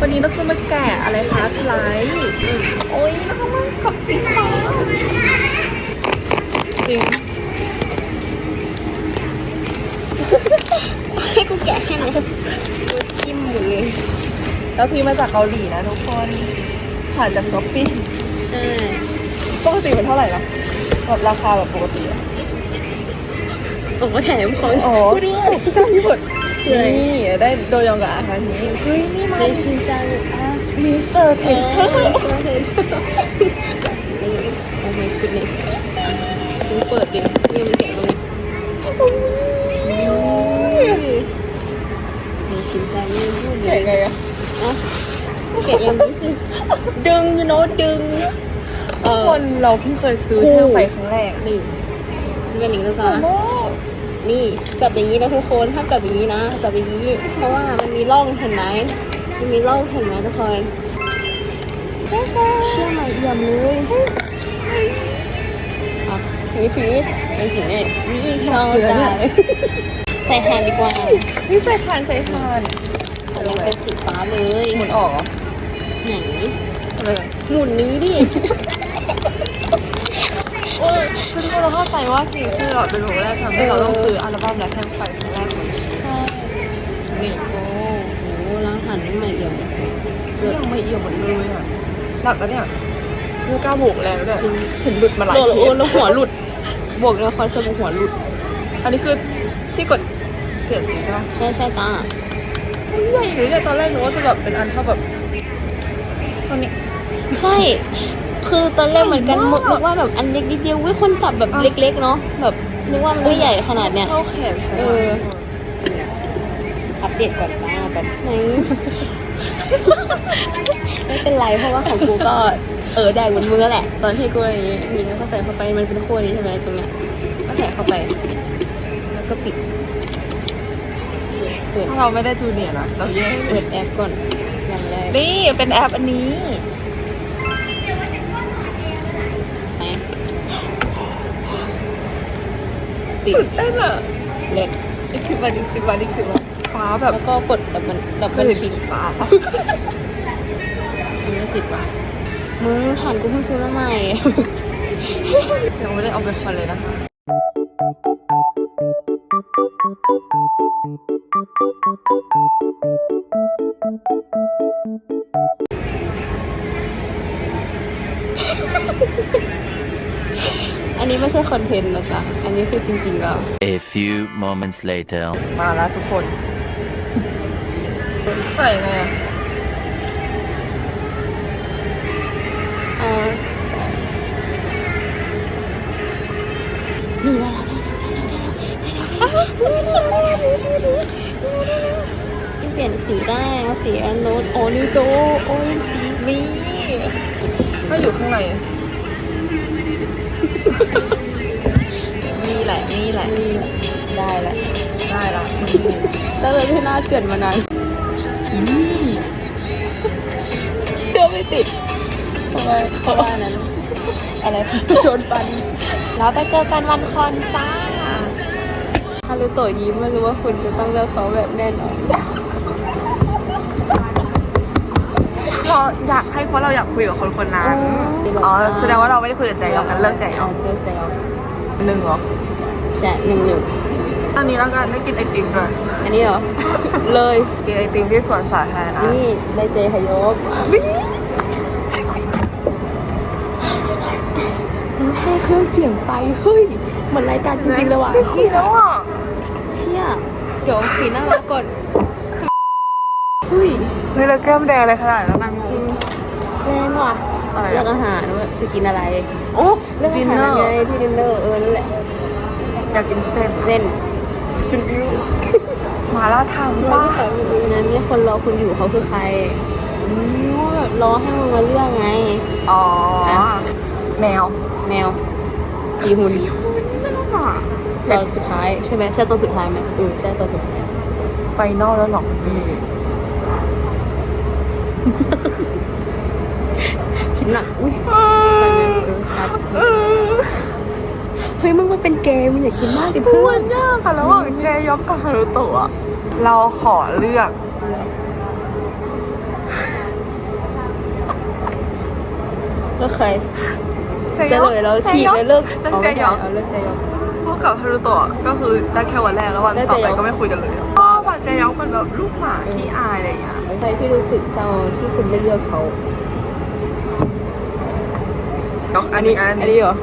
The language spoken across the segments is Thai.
วันนี้เราจะมาแกะอะไรคะไลด์โอ้ยน่ารักกับสีฟ้าจริงให้กูแกะให้ไหมกูจิ้มหมดเลยแล้วพี่มาจากเกาหลีนะทุกคนผ่านจากช้อปปี้ใช่ปกติมันเท่าไหร่นะแบบราคาแบบปกติอะโอ้แถมของอ๋อด้วยใช่หมด คืออะไรนี่ได้โดยองกับอาหารนี้เฮ้ยนี่มาในชินจังอะมิสเตอร์เทเออเชอร์เออเทเชอร์นี่โอ้ my goodness มึงเปิดดินี่มันแกะตรงนี้ในชินจังนี่พูดเลแกะยไงอะอะแกะอย่างนี้สิดึง you know ดึงคนเราเพิ่งเคยซื้อคู่แท่งไฟครั้งแรกนี่จะเป็นอย่งนี้สซะวยมาก นี่จับอย่างนี้นะทุกคนถ้าจับอย่างนี้นะจับอย่างนี้ เพราะว่ามันมีร่องเห็นไหมมันมีร่องเห็นไหมทุกคนเชื่อไหมเยี่ยมเลยอะถือถือไอ้สิเนี่ยนี่ชอบได้ใส่แฮนด์ดีกว่านี่ใส่ทานใส่ทานยังเป็นสีฟ้าเลยหมุนออกเหรอไหนอะไรอะหมุนนี้ดิโอ้ย คือทุกคนเราเข้าใจว่าสีชื่อเป็นโรงแรกทำให้เราต้องซื้ออัลบั้มและแท่งไฟครั้งแรกใช่นี่โอ้โหร้านหารนี่ใหม่เอี่ยมยังไม่เอี่ยมหมดเลยอะหนักแล้วเนี่ยไม่กล้าบวกแรงด้วยจริงเห็นหลุดมาหลายทีโอนแล้วหัวหลุดบวกแล้วคอนเสิร์ตหัวหลุด อันนี้คือที่กดเปลี่ยนสีใช่ไหมใช่ใช่จ้าใหญ่หรือเนี่ยตอนแรกหนึกว่าจะแบบเป็นอันเท่าแบบตอนนี้ ใช่ คือตอนแรกเหมือนกันใหญ่นึมากกว่าแบบอันเล็กนิดเดียวเว้ยคนจับแบบอะเล็กๆเนาะแบบนึกว่ามันไม่ใหญ่ขนาดเนี้ย เท่าแขนใช่ไหมเออ อัปเดตก่อนจ้าแบบไหนไม่เป็นไรเพราะว่าของกูก็เออแดงเหมือนมือแหละ ตอนที่กูอย่างงี้มีก็ใส่เข้าไปมันเป็นขั้วนี้ใช่ไหมตรงเนี้ยก็แถะเข้าไป แล้วก็ปิดเปิดถ้าเราไม่ได้จูเนียร์นะเราแย่เลเปิยดแอปก่อนอย่างแรกนี่เป็นแอปอันนี้ ปิดตื่นเต้นอะเล็ดอีกสิบวันอีกสิบวันอีกสิบวันฟ้าแบบแล้วก็กดดับมันดับเคมัยนเห็นคลิสีกฟ้าปะมันไม่ติดว่ะมึงผ่านกูเพิ่งซื้อมาใหม่ ยังไม่ได้เอาไปคอนเลยนะคะอั นนี้ไม่ใช่คอนเทนต์นะจ๊ะ อันนี้คือจริงๆแล้ว A few moments later. มาแล้วทุกคน ใส่ไงอะเออใส่นี่มาแล้วเปลี่ยนสีได้เอาสีอันโน้ตโอนิโดโอเรนจีนี่ก็อยู่ข้างใน นี่แหละ นี่แหละนี่ได้แหละ ได้ละก็เลยที่หน้าเจือนมานานเชื่อไม่ติดเพราะว่าเพราะว่านั้น อะไรโดนฟัน แล้วไปเจอกันวันคอนจ้าฮารุโตะยิ้มไม่รู้ว่าคุณจะต้องเลือกเขาแบบแน่นอน เราอยากให้เพราะเราอยากคุยกับคนคนนั้น อ๋อ แสดงว่าเราไม่ได้คุยกับใจยองกันเลิกใจยองเลิกใจยองหนึ่งเหรอ ใช่หนึ่งหนึ่งตอนนี้แล้วกันได้กินไอติมด้วยอันนี้เหรอ เลยกินไอติมที่สวนสาธารณะนี่ได้เจฮยกมันให้เครื่องเสียงไป เฮ้ย เหมือนรายการจริงๆเลยว่ะได้กินแล้วอะเชี่ยเดี๋ยวปีหน้ามาก่อนเฮ้ย เฮ้ยแล้วแก้มแดงอะไรขนาดนั้นนางงจริงงแรงว่ะอะไรเลือกอะอาหารว่าจะกินอะไรโอ้เลือกดิอานเนหารอร์ไงที่ดินเนอร์เออนั่นแหละอยากกินเส้นเส้นจุนยูมาล่าทางรอว่าที่เขาอยู่นั้นเนี่ยคนรอคุณอยู่เขาคือใครนี่ว่าแบบรอให้มึงมาเลือกไง อ๋อ แมวแมวจีฮุนตอนสุดท้ายใช่ไหมใช่ตอนสุดท้ายไหมเออใช่ตอนสุดท้ายไฟนอลแล้วหรอพี่ คิดหนัก อุ้ยชัดเฮ้ยมึงมันเป็นเกมมึงอย่าคิดมากดิเพื่อนยากค่ะระหว่างเจยอกกับฮารุโตะเราขอเลือกก็ใครเฉลยแล้วฉีกเลยเลิกเอาเลิกเจยอกพวกกับฮารุโตะก็คือได้แค่วันแรกแล้ววันต่อไปก็ไม่คุยกันเลย ใจยอกมันแบบลูกหมาขี้อายอะไรอย่างเงี้ยใครที่รู้สึกเศร้าที่คุณไม่เลือกเขา อันนี้อัอันนนี้นี้เหรอ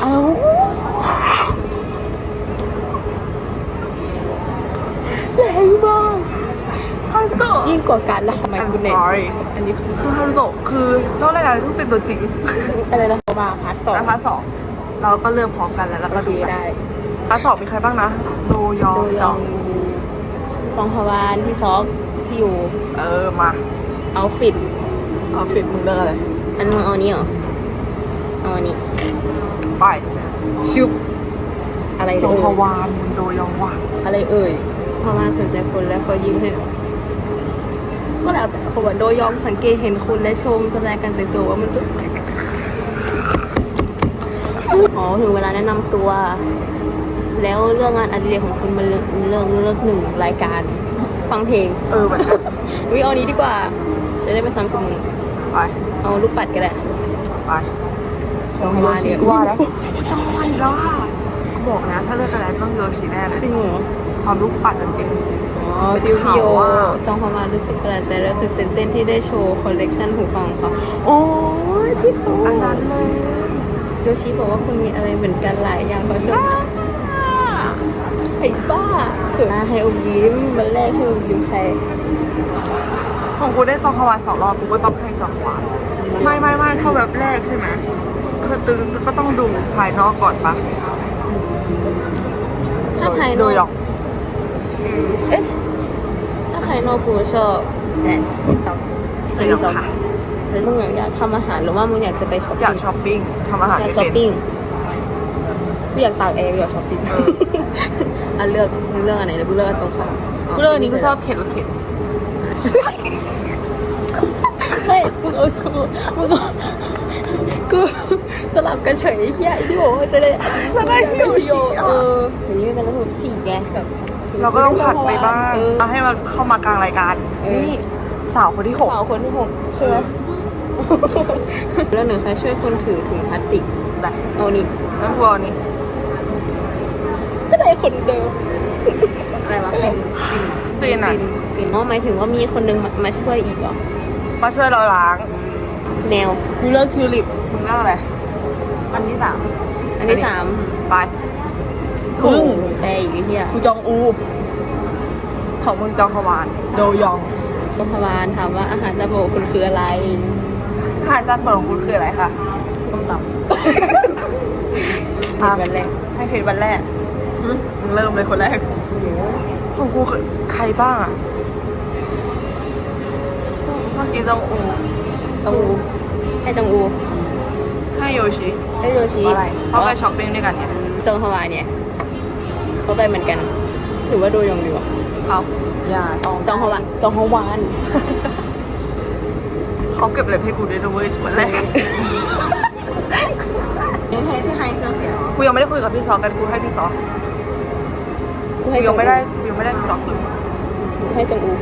เอาแรงมากฮารุโตะ ยิ่งกว่าการละคร I'm คุณเน็ต sorry อันนี้คือฮารุโตะคือต้องรายการที่เป็นตัวจริงอะไรนะเขามาพาร์ทสองและพาร์ทสองเราก็เริ่มพร้อมกันแล้วแล้วโอก็เคดูกัน ได้ พาร์ทสองมีใครบ้างนะ โดยอโดงยจอองงซองฮวานพี่ซอกพี่อยู่ เออ มาเอาฟิตเอาฟิตมึงเลือกอะไรอันมึงเอานี้เหรอ เอาอันนี้ ไปชุบอะไรจงเอ่ฮยวานโดยองวะอะไรเอ่ยพอมาสนใจคนแล้วเขายิ้มให้ก็แล้วแต่เขาบอกโดยยองสังเกตเห็นคุณและชมแสดงการแต่งตัวว่ามันจะอ๋อถึงเวลาแนะนำตัว แล้วเรื่องงานอดิเรกของคุณมันเรื่องเรื่องเรื่องหนึ่งรายการ ฟังเพลงเออเหมือนกันวิเอานี้ดีกว่า จะได้ไม่ซ้ำกับมึงไปเอาลูกปัดก็ได้ไปจองฮวานเนี่ยว่าแล้วจองฮวานอีกแล้วค่ะบอกนะ ถ้าเลือกอะไรต้องโยชิแน่เลยจริงเหรอความลูกปัดมันเป็นอ๋อฟิวพี่โยข่าวว่าจองพมารู้สึกประหลาดใจและรู้สึกตื่นเต้นที่ได้โชว์คอลเลกชันหูฟังของเขาโอ้ยที่เขาอันนั้นเลยโยชิบอกว่าคุณมีอะไรเหมือนกันหลายอย่างเขาชอบ ไอ้บ้าเขินให้อมยิ้มวันแรกให้อมยิ้มใครของกูได้จองฮวานสองรอบกูก็ต้องให้จองฮวานไม่ไม่ไม่เข้าแบบแรกใช่ไหมคือตึงก็ต้องดูภายนอกก่อนปะถ้าภายนโดอกยองเอ๊ะถ้าภายนอกกูชอบแอนที่สองโดยองค่ะแล้วมึงอยากทำอาหารหรือว่ามึงอยากจะไปช้อปอยาปิ้กงช้อปปิ้งทำอาหารอยากไม่ช้อปเป็นปิ้งกูอยากตากแอร์กูอยากช้อปปิ้งเอออันเลือกมึงเลือกอันไหนแล้วกูเลือกอันตรงข้ามกูเรื่องนี้กูชอบเข็นรถเข็นเฮ้ยมึงเอากูมึงเอากูสลับกันเฉยเฮียที่บอกว่าจะได้แล้วได้ที่อยู่ฉี่เออะอเดี๋ยวนี้ไม่เป็นระบบฉี่ไงแบบเราก็ต้องผัดไปบ้างเออเอาให้มันเข้ามากลางรายการเออนี่สาวคนที่หกสาวคนที่หกใช่ไหมแล้วหนึ่งใครช่วยคนถือถุงพลาสติกได้เอานี่แล้วพวกนี้ ก็ได้คนเดิม อะไรวะฟินฟินอะปิ่นอ๋อหมายถึงว่ามีคนนึงมามาช่วยอีกเหรอมาช่วยเราล้างแมวกูเลือกทิวลิปมึงเลือกอะไรอันที่สามอันที่สามไปพึ่งแต่อีกไอ้เหี้ยกูจองอู ของมึงจองฮวาน โดยองโรงพยาบาลถามว่าอาหารจะโบกคุณคืออะไร อาหารจานโปรดของคุณคืออะไรคะต้มตำอะเป็นวันแรกให้เพจวันแรกหึมึง เริ่มเลยคนแรกของกูคือใครบ้างอะชอบกินจองอูจงอูให้จงอูให้โยชิให้โยชิเพราะไปช้อปปิ้งด้วยกันเนี่ยจงฮวาเนี่ยเขาไปเหมือนกันถือว่าดูยองดีกว่าเอาอย่าซองจองฮวานจองฮวานเขาเก็บเลยให้กูด้วยนะเว้ยวันแรกยังให้ที่ให้เครื่องเสียงเหรอกูยังไม่ได้คุยกับพี่ซอกันกูให้พี่ซอกูกู ให้จยังงอูไม่ได้กูยังไม่ได้พี่ซอคุยกูให้จงอู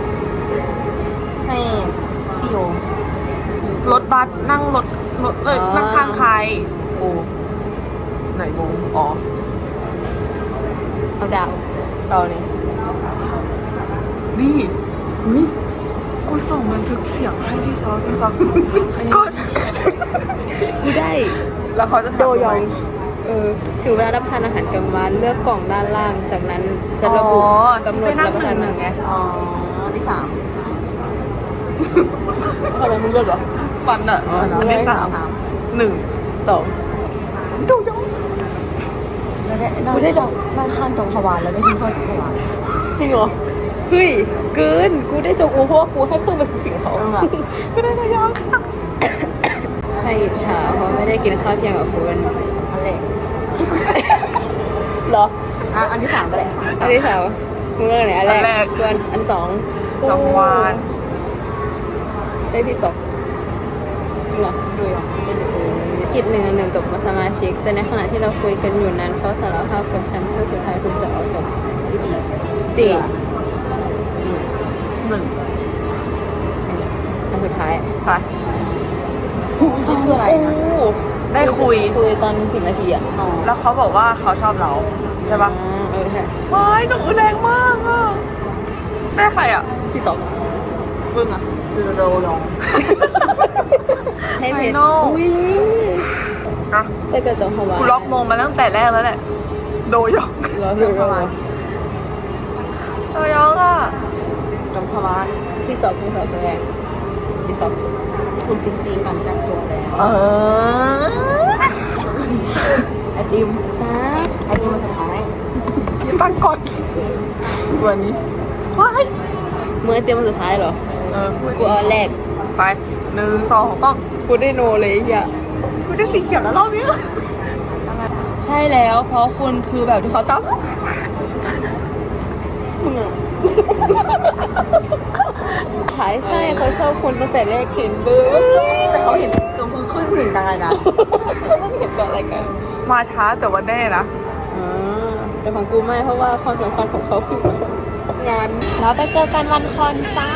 ให้พี่โยรถบัสนั่งรถรถเลยนั่งข้างใครกูไหนโมอ๋อเอาดาวตอนนี้นี่อุ๊ยกูส่งบันทึกเสียงให้พี่ซอพี่ซอก็กูได้แล้วเขาจะถามโดยองทำไม เออถึงเวลารับประทานอาหารกลางวันเลือกกล่องด้านล่าง จากนั้นจะระบุอ๋อกำหนดไปนั่รังบประทานหนึ่งๆไงอ๋อที่สามทำไมมึงเลือกเหรอฟันอะอ๋ออัอันที่สามสามหนึ่งสองดูยองแล้วได้นั่งได้จงนั่งข้างจงทวารแล้วได้ที่ข้างจงทวารจริงเหรอเฮ้ยเกินกูได้จงอูเพราะว่ากูให้เครื่องเป็นสิ่งเขาเอออะไม่ได้เลยองค่ะใครอิจฉาเพราะไม่ได้กินข้าวเที่ยงกับคุณอันแรก เหรอ อะอันที่สามก็ได้อันที่สามมึงเลือกอันไหนอันแรกส่วนอันสองจองวานได้ที่สองจริงเหรอดูยองกิจหนึ่งอันหนึ่งกับสมาชิก แต่ในขณะที่เราคุยกันอยู่นั้นเขาสารภาพกับฉันซึ่งสุดท้ายคุณจะเอาจบสี่อืมหนึ่งอันนี้อันสุดท้าย ไปนี่คืออะไรนะ ได้คุย คุยตอนสิบนาทีอะอ๋อแล้วเขาบอกว่าเขาชอบเราใช่ปะเออใช่ว้ายหนูแรงมากอะได้ใครอะพี่ตอบมึงอะดูโดลง ให้เพชร Final อุ้ยอะไปกับจงฮวากูล็อกโมงมาตั้งแต่แรกแล้วแหละ โดยองรอดูรอดูโดยองอะจงพวานพี่สอบพี่สอบตัวแรกพี่สอบคุณจริงๆกันจับตัวแล้ว เออ ไอติมซ่าไอติมมันสุดท้ายตั้งก่อนวันนี้ว้ายเมื่อเตรียมวันสุดท้ายเหรอ เออกูเอาอันแรก ไปหนึ่งสองต้องกูได้โนเลยไอะกูได้สีเขียวแล้วรอบนี้ใช่แล้ว เพราะคุณคือแบบที่เขาจับขายใช่เขาชอบคุณตั้งแต่แรกเห็นเบอร์แต่เขาเห็นจงเพิ่งขึ้นถึงตายนะเขาไม่เห็นก่อนอะไรกัน มาช้าแต่วันแน่นะอ่าแต่ของกูไม่เพราะว่าความสำคัญของเขาคืองาน แล้วไปเจอกันวันคอนจ้า